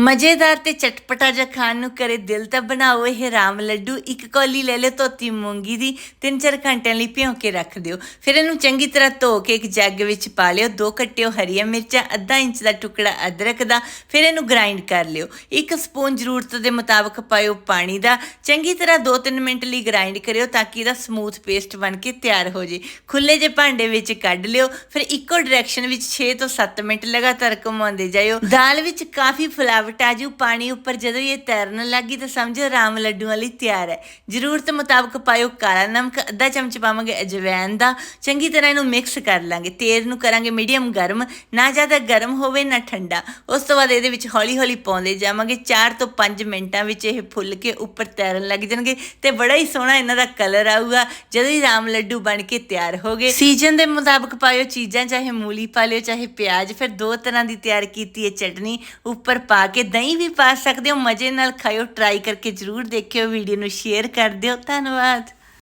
ਮਜ਼ੇਦਾਰ ਤੇ ਚਟਪਟਾ ਜਿਹਾ ਖਾਣ ਨੂੰ ਕਰੇ ਦਿਲ ਤਾਂ ਬਣਾਓ ਇਹ ਰਾਮ ਲੱਡੂ। ਇੱਕ ਕੌਲੀ ਲੈ ਲਿਓ ਧੋਤੀ ਮੂੰਗੀ ਦੀ। 3-4 ਘੰਟਿਆਂ ਲਈ ਭਿਉਂ ਕੇ ਰੱਖ ਦਿਓ। ਫਿਰ ਇਹਨੂੰ ਚੰਗੀ ਤਰ੍ਹਾਂ ਧੋ ਕੇ ਇੱਕ ਜੱਗ ਵਿੱਚ ਪਾ ਲਿਓ। ਦੋ ਕੱਟਿਓ ਹਰੀਆਂ ਮਿਰਚਾਂ, ਅੱਧਾ ਇੰਚ ਦਾ ਟੁਕੜਾ ਅਦਰਕ ਦਾ। ਫਿਰ ਇਹਨੂੰ ਗ੍ਰਾਈਂਡ ਕਰ ਲਿਓ। ਇੱਕ ਸਪੂਨ ਜ਼ਰੂਰਤ ਦੇ ਮੁਤਾਬਕ ਪਾਇਓ ਪਾਣੀ ਦਾ। ਚੰਗੀ ਤਰ੍ਹਾਂ 2-3 ਮਿੰਟ ਲਈ ਗ੍ਰਾਈਂਡ ਕਰਿਓ ਤਾਂ ਕਿ ਇਹਦਾ ਸਮੂਥ ਪੇਸਟ ਬਣ ਕੇ ਤਿਆਰ ਹੋ ਜੇ। ਖੁੱਲੇ ਜੇ ਭਾਂਡੇ ਵਿੱਚ ਕੱਢ ਲਿਓ। ਫਿਰ ਇੱਕੋ ਡਾਇਰੈਕਸ਼ਨ ਵਿੱਚ 6 ਤੋਂ 7 ਮਿੰਟ ਲਗਾਤਾਰ ਘੁਮਾਉਂਦੇ ਜਾਇਓ। ਦਾਲ ਵਿੱਚ ਕਾਫੀ ਫਲਾਵਰ ਫੁਲਾਵਟ ਆ ਜੂ, ਪਾਣੀ ਉੱਪਰ ਜਦੋਂ ਇਹ ਤੈਰਨ ਲੱਗੀ ਤਾਂ ਸਮਝੋ ਰਾਮ ਲੱਡੂਆਂ ਲਈ ਤਿਆਰ ਹੈ। ਜ਼ਰੂਰਤ ਮੁਤਾਬਕ ਪਾਇਓ ਕਾਲਾ ਨਮਕ, ਅੱਧਾ ਚਮਚ ਪਾਵਾਂਗੇ ਅਜਵੈਨ ਦਾ, ਚੰਗੀ ਤਰ੍ਹਾਂ ਇਹਨੂੰ ਮਿਕਸ ਕਰ ਲਾਂਗੇ। ਤੇਲ ਨੂੰ ਕਰਾਂਗੇ ਮੀਡੀਅਮ ਗਰਮ, ਨਾ ਜ਼ਿਆਦਾ ਗਰਮ ਹੋਵੇ ਨਾ ਠੰਡਾ। ਉਸ ਤੋਂ ਬਾਅਦ ਇਹਦੇ ਵਿੱਚ ਹੌਲੀ ਹੌਲੀ ਪਾਉਂਦੇ ਜਾਵਾਂਗੇ। 4 ਤੋਂ 5 ਮਿੰਟਾਂ ਵਿੱਚ ਇਹ ਫੁੱਲ ਕੇ ਉੱਪਰ ਤੈਰਨ ਲੱਗ ਜਾਣਗੇ ਤੇ ਬੜਾ ਹੀ ਸੋਹਣਾ ਇਹਨਾਂ ਦਾ ਕਲਰ ਆਊਗਾ, ਜਦੋਂ ਹੀ ਰਾਮ ਲੱਡੂ ਬਣ ਕੇ ਤਿਆਰ ਹੋ ਗਏ। ਸੀਜ਼ਨ ਦੇ ਮੁਤਾਬਕ ਪਾਇਓ ਚੀਜ਼ਾਂ, ਚਾਹੇ ਮੂਲੀ ਪਾ ਲਿਓ, ਚਾਹੇ ਪਿਆਜ਼, ਫਿਰ ਦੋ ਤਰ੍ਹਾਂ ਦੀ ਤਿਆਰ ਕੀਤੀ ਹੈ ਚਟਨੀ, ਉੱਪਰ ਪਾ ਕੇ ਦਹੀਂ ਵੀ ਪਾ ਸਕਦੇ ਹੋ, ਮਜ਼ੇ ਨਾਲ ਖਾਇਓ ਟਰਾਈ ਕਰਕੇ ਜਰੂਰ ਦੇਖਿਓ ਵੀਡੀਓ ਨੂੰ ਸ਼ੇਅਰ ਕਰ ਦਿਓ, ਧੰਨਵਾਦ।